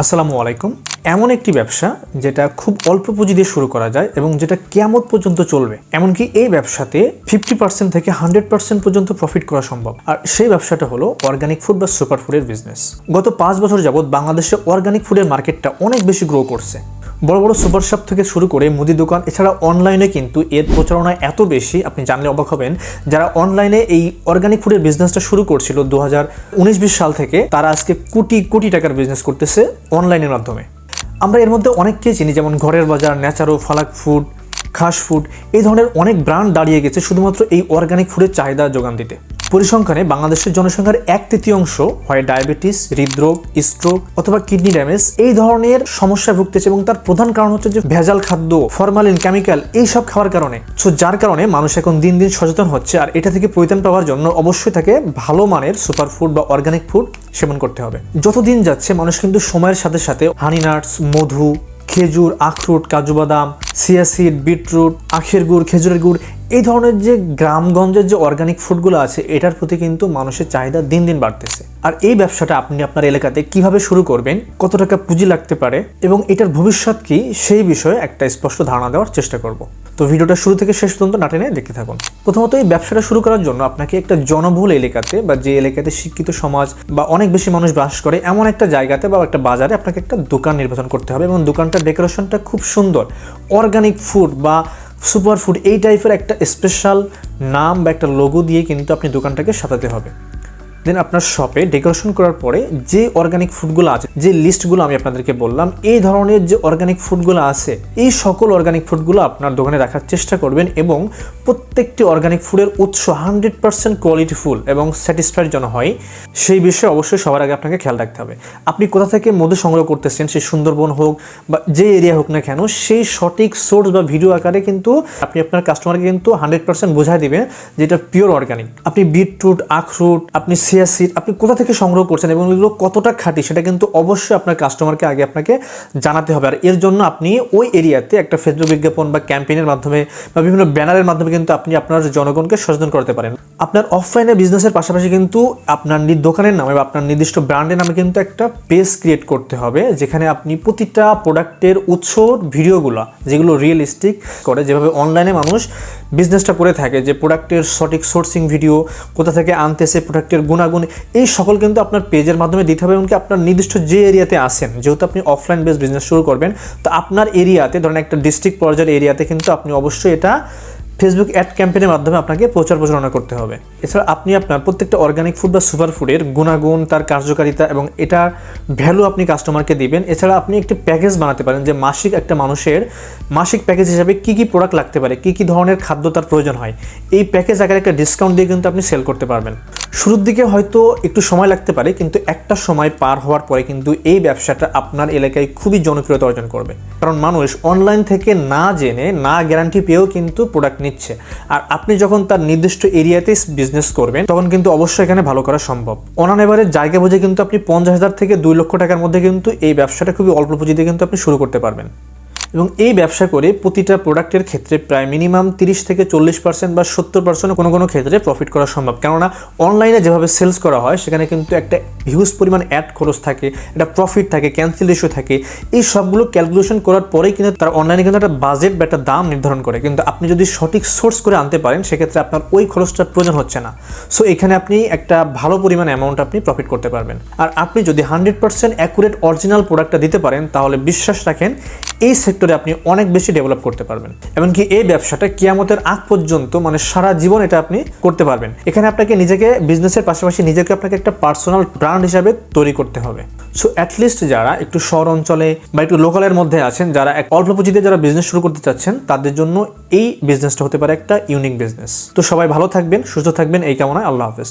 আসসালামু আলাইকুম। এমন একটি ব্যবসা যেটা খুব অল্প পুঁজি দিয়ে শুরু করা যায় এবং যেটা কেমন পর্যন্ত চলবে। এমনকি এই ব্যবসাতে ফিফটি পার্সেন্ট থেকে হান্ড্রেড পার্সেন্ট পর্যন্ত প্রফিট করা সম্ভব। আর সেই ব্যবসাটা হলো অর্গানিক ফুড বা সুপার ফুডের বিজনেস। গত পাঁচ বছর যাবৎ বাংলাদেশে অর্গানিক ফুডের মার্কেটটা অনেক বেশি গ্রো করছে। বড় বড় সুপার শপ থেকে শুরু করে মুদি দোকান, এছাড়া অনলাইনে কিন্তু এর প্রচারণা এত বেশি, আপনি জানলে অবাক হবেন, যারা অনলাইনে এই অর্গানিক ফুডের বিজনেসটা শুরু করছিল দু হাজার সাল থেকে, তারা আজকে কোটি কোটি টাকার বিজনেস করতেছে অনলাইনের মাধ্যমে। আমরা এর মধ্যে অনেককেই চিনি, যেমন ঘরের বাজার, ন্যাচারো, ফালাক ফুড, খাস ফুড, এই ধরনের অনেক ব্র্যান্ড দাঁড়িয়ে গেছে, শুধুমাত্র এই অর্গানিক ফুডের চাহিদা যোগান দিতে। পরিসংখ্যানে বাংলাদেশের জনসংখ্যার এক তৃতীয়াংশ হয় ডায়াবেটিস, হৃদরোগ, স্ট্রোক অথবা কিডনি ড্যামেজ। এই ধরনের সমস্যা ভুগতেছে এবং তার প্রধান কারণ হচ্ছে যে ভেজাল খাদ্য, ফরমালিন, কেমিক্যাল এই সব খাওয়ার কারণে। সো যার কারণে মানুষ এখন দিন দিন সচেতন হচ্ছে আর এটা থেকে পরিত্রাণ পাওয়ার জন্য অবশ্যই তাকে ভালো মানের সুপার ফুড বা অর্গানিক ফুড সেবন করতে হবে। যতদিন যাচ্ছে মানুষ কিন্তু সময়ের সাথে সাথে হানি নাটস মধু, খেজুর, আখরুট, কাজু বাদাম সিয়াসিড বিটরুট, আখের গুড়, খেজুরের গুড়, এই ধরনের যে গ্রামগঞ্জের যে অর্গানিক ফুডগুলো আছে, এটার প্রতি কিন্তু মানুষের চাহিদা দিন দিন বাড়তেছে। আর এই ব্যবসাটা আপনি আপনার এলাকাতে কীভাবে শুরু করবেন, কত টাকা পুঁজি লাগতে পারে এবং এটার ভবিষ্যৎ কি, সেই বিষয়ে একটা স্পষ্ট ধারণা দেওয়ার চেষ্টা করব। তো ভিডিওটা শুরু থেকে শেষ পর্যন্ত না টেনে দেখতে থাকুন। প্রথমত এই ব্যবসাটা শুরু করার জন্য আপনাকে একটা জনবহুল এলাকাতে বা যে এলাকাতে শিক্ষিত সমাজ বা অনেক বেশি মানুষ বাস করে, এমন একটা জায়গাতে বা একটা বাজারে আপনাকে একটা দোকান নির্বাচন করতে হবে এবং দোকানটার ডেকোরেশনটা খুব সুন্দর। অর্গানিক ফুড বা সুপার ফুড এই টাইপের একটা স্পেশাল নাম বা একটা লোগো দিয়ে কিন্তু আপনি দোকানটাকে সাজাতে হবে। দেন আপনার শপে ডেকোরেশন করার পরে যে অর্গানিক ফুডগুলো আছে, যে লিস্টগুলো আমি আপনাদেরকে বললাম, এই ধরনের যে অর্গানিক ফুডগুলো আছে, এই সকল অর্গানিক ফুডগুলো আপনার দোকানে রাখার চেষ্টা করবেন এবং প্রত্যেকটি অর্গানিক ফুডের উৎস হান্ড্রেড পার্সেন্ট কোয়ালিটিফুল এবং স্যাটিসফাইড যেন হয়, সেই বিষয়ে অবশ্যই সবার আগে আপনাকে খেয়াল রাখতে হবে। আপনি কোথা থেকে মধু সংগ্রহ করতেছেন, সেই সুন্দরবন হোক বা যে এরিয়া হোক না কেন, সেই সঠিক সোর্স বা ভিডিও আকারে কিন্তু আপনি আপনার কাস্টমারকে কিন্তু হান্ড্রেড পার্সেন্ট বোঝাই দিবেন যে এটা পিওর অর্গানিক আপনি বিটরুট আখরুট, আপনি সিয়াসিড আপনি কোথা থেকে সংগ্রহ করছেন এবং এগুলো কতটা খাঁটি সেটা কিন্তু অবশ্যই আপনার কাস্টমারকে আগে আপনাকে জানাতে হবে। আর এর জন্য আপনি ওই এরিয়াতে একটা ফেসবুক বিজ্ঞাপন বা ক্যাম্পেইনের মাধ্যমে বা বিভিন্ন ব্যানারের মাধ্যমে কিন্তু আপনি আপনার জনগণকে সচেতন করতে পারেন। আপনার অফলাইনে বিজনেসের পাশাপাশি কিন্তু আপনার দোকানের নামে বা আপনার নির্দিষ্ট ব্র্যান্ডের নামে কিন্তু একটা পেজ ক্রিয়েট করতে হবে, যেখানে আপনি প্রতিটা প্রোডাক্টের উৎসর ভিডিওগুলো যেগুলো রিয়েলিস্টিক করে যেভাবে অনলাইনে মানুষ বিজনেসটা করে থাকে যে প্রোডাক্টের সঠিক সোর্সিং ভিডিও কোথা থেকে আনতেছে প্রোডাক্টের গুণাগুণ, এই সকল কিন্তু আপনার পেজের মাধ্যমে দিতে হবে এমনকি আপনার নির্দিষ্ট যে এরিয়াতে আসেন যেহেতু আপনি অফলাইন বেস বিজনেস শুরু করবেন, তো আপনার এরিয়াতে, ধরেন একটা ডিস্ট্রিক্ট পর্যায়ের এরিয়াতে কিন্তু আপনি অবশ্যই এটা ফেসবুক অ্যাড ক্যাম্পেনের মাধ্যমে আপনাকে প্রচার প্রচারণা করতে হবে। এছাড়া আপনি আপনার প্রত্যেকটা অর্গানিক ফুড বা সুপার ফুডের গুণাগুণ, তার কার্যকারিতা এবং এটার ভ্যালু আপনি কাস্টমারকে দিবেন। এছাড়া আপনি একটি প্যাকেজ বানাতে পারেন যে মাসিক একটা মানুষের মাসিক প্যাকেজ হিসাবে কি কি প্রোডাক্ট লাগতে পারে, কি কি ধরনের খাদ্য তার প্রয়োজন হয়। এই প্যাকেজ আকারে একটা ডিসকাউন্ট দিয়ে কিন্তু আপনি সেল করতে পারবেন। শুরুর দিকে হয়তো একটু সময় লাগতে পারে, কিন্তু একটা সময় পার হওয়ার পরে কিন্তু এই ব্যবসাটা আপনার এলাকায় খুবই জনপ্রিয়তা অর্জন করবে। কারণ মানুষ অনলাইন থেকে না জেনে, না গ্যারান্টি পেয়েও কিন্তু প্রোডাক্ট নিচ্ছে। আর আপনি যখন তার নির্দিষ্ট এরিয়াতে বিজনেস করবেন, তখন কিন্তু অবশ্যই এখানে ভালো করা সম্ভব। অনান এবারে জায়গা বুঝে কিন্তু আপনি পঞ্চাশ হাজার থেকে দুই লক্ষ টাকার মধ্যে কিন্তু এই ব্যবসাটা খুবই অল্প পুঁজিতে কিন্তু আপনি শুরু করতে পারবেন। এবং এই ব্যবসা করে প্রতিটা প্রোডাক্টের ক্ষেত্রে প্রায় মিনিমাম তিরিশ থেকে চল্লিশ পার্সেন্ট বা সত্তর পার্সেন্ট কোনো কোনো ক্ষেত্রে প্রফিট করা সম্ভব। কেননা অনলাইনে যেভাবে সেলস করা হয়, সেখানে কিন্তু একটা হিউজ পরিমাণ অ্যাড খরচ থাকে, একটা প্রফিট থাকে, ক্যান্সেল রেশিও থাকে। এই সবগুলো ক্যালকুলেশন করার পরেই কিন্তু তারা অনলাইনে কিন্তু একটা বাজেট বা একটা দাম নির্ধারণ করে। কিন্তু আপনি যদি সঠিক সোর্স করে আনতে পারেন, সেক্ষেত্রে আপনার ওই খরচটা প্রয়োজন হচ্ছে না। সো এখানে আপনি একটা ভালো পরিমাণ অ্যামাউন্ট আপনি প্রফিট করতে পারবেন। আর আপনি যদি হান্ড্রেড পার্সেন্ট অ্যাকুরেট অরিজিনাল প্রোডাক্টটা দিতে পারেন, তাহলে বিশ্বাস রাখেন এই সেক্টরে আপনি অনেক বেশি ডেভেলপ করতে পারবেন। এমনকি এই ব্যবসাটা কিয়ামতের আগ পর্যন্ত মানে সারা জীবন এটা আপনি করতে পারবেন। এখানে আপনাকে নিজেকে বিজনেসের পাশাপাশি নিজেকে আপনাকে একটা পার্সোনাল ব্র্যান্ড হিসাবে তৈরি করতে হবে। সো অ্যাটলিস্ট যারা একটু শহর অঞ্চলে বা একটু লোকালের মধ্যে আছেন, যারা এক অল্প পুঁজিতে যারা বিজনেস শুরু করতে চাচ্ছেন, তাদের জন্য এই বিজনেসটা হতে পারে একটা ইউনিক বিজনেস তো সবাই ভালো থাকবেন, সুস্থ থাকবেন, এই কামনায় আল্লাহ হাফেজ।